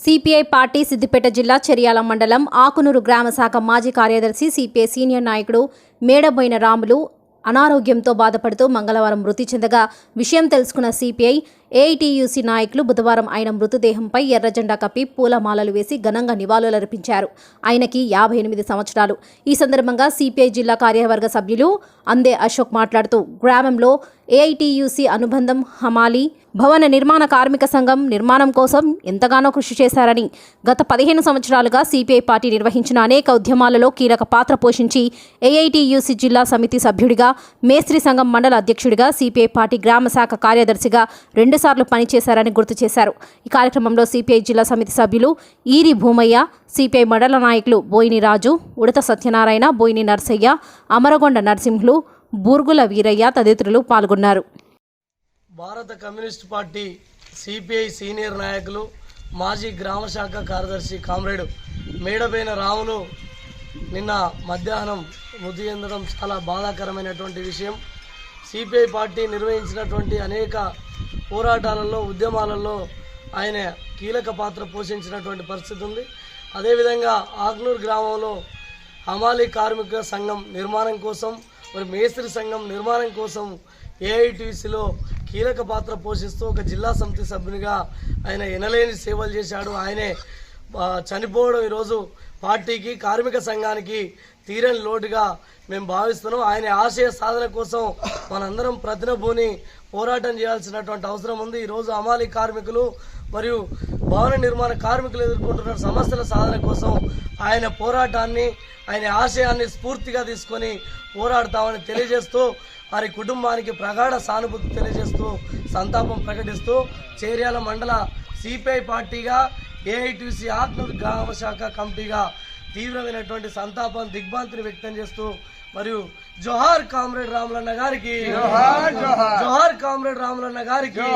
CPI party Siddipet జిల్లా చెరియాల మండలం ఆకునూరు గ్రామ శాఖ మాజీ కార్యదర్శి సిపిఐ సీనియర్ నాయకుడు మేడబోయిన రాములు అనారోగ్యంతో బాధపడుతూ మంగళవారం మృతి చెందగా విషయం తెలుసుకున్న సిపిఐ ఏఐటీయూసీ నాయకులు బుధవారం ఆయన మృతదేహంపై ఎర్రజెండా కప్పి పూలమాలలు వేసి ఘనంగా నివాళులర్పించారు. ఆయనకి యాభై ఎనిమిది సంవత్సరాలు. ఈ సందర్భంగా సిపిఐ జిల్లా కార్యవర్గ సభ్యులు అందే అశోక్ మాట్లాడుతూ గ్రామంలో ఏఐటీయూసీ అనుబంధం హమాలి భవన నిర్మాణ కార్మిక సంఘం నిర్మాణం కోసం ఎంతగానో కృషి చేశారని గత పదిహేను సంవత్సరాలుగా సిపిఐ పార్టీ నిర్వహించిన అనేక ఉద్యమాలలో కీలక పాత్ర పోషించి ఏఐటీయూసీ జిల్లా సమితి సభ్యుడిగా మేస్త్రి సంఘం మండల అధ్యక్షుడిగా సిపిఐ పార్టీ గ్రామ శాఖ కార్యదర్శిగా రెండు ఎన్నిసార్లు పనిచేశారని గుర్తు చేశారు. ఈ కార్యక్రమంలో సిపిఐ జిల్లా సమితి సభ్యులు ఈరి భూమయ్య సిపిఐ మండల నాయకులు బోయిని రాజు ఉడత సత్యనారాయణ బోయిని నర్సయ్య అమరగొండ నరసింహులు బూర్గుల వీరయ్య తదితరులు పాల్గొన్నారు. భారత కమ్యూనిస్ట్ పార్టీ సిపిఐ సీనియర్ నాయకులు మాజీ గ్రామ శాఖ కార్యదర్శి కామ్రేడ్ మేడబైన రాములు నిన్న మధ్యాహ్నం మృతి చెందడం చాలా బాధాకరమైనటువంటి విషయం. సిపిఐ పార్టీ నిర్వహించినటువంటి అనేక పోరాటాలలో ఉద్యమాలలో ఆయన కీలక పాత్ర పోషించినటువంటి పరిస్థితి ఉంది. అదేవిధంగా ఆగ్నూర్ గ్రామంలో హమాలి కార్మిక సంఘం నిర్మాణం కోసం మరి మేస్త్రి సంఘం నిర్మాణం కోసం ఏఐటీసీలో కీలక పాత్ర పోషిస్తూ ఒక జిల్లా సమితి సభ్యునిగా ఆయన ఎనలేని సేవలు చేశాడు. ఆయనే చనిపోవడం ఈరోజు పార్టీకి కార్మిక సంఘానికి తీరని లోటుగా మేము భావిస్తున్నాం. ఆయన ఆశయ సాధన కోసం మనందరం ప్రతినభూని పోరాటం చేయాల్సినటువంటి అవసరం ఉంది. ఈరోజు అమాలి కార్మికులు మరియు భవన నిర్మాణ కార్మికులు ఎదుర్కొంటున్న సమస్యల సాధన కోసం ఆయన పోరాటాన్ని ఆయన ఆశయాన్ని స్ఫూర్తిగా తీసుకొని పోరాడతామని తెలియజేస్తూ వారి కుటుంబానికి ప్రగాఢ సానుభూతి తెలియజేస్తూ సంతాపం ప్రకటిస్తూ చేర్యాల మండల సిపిఐ పార్టీగా ఏఐటీసీ ఆత్మూరు గ్రామ శాఖ కమిటీగా తీవ్రమైనటువంటి సంతాపం దిగ్భ్రాంతిని వ్యక్తం చేస్తూ మరియు జోహార్ కామ్రేడ్ రాములన్న గారికి జోహార్ కామ్రేడ్ రాములన్న గారికి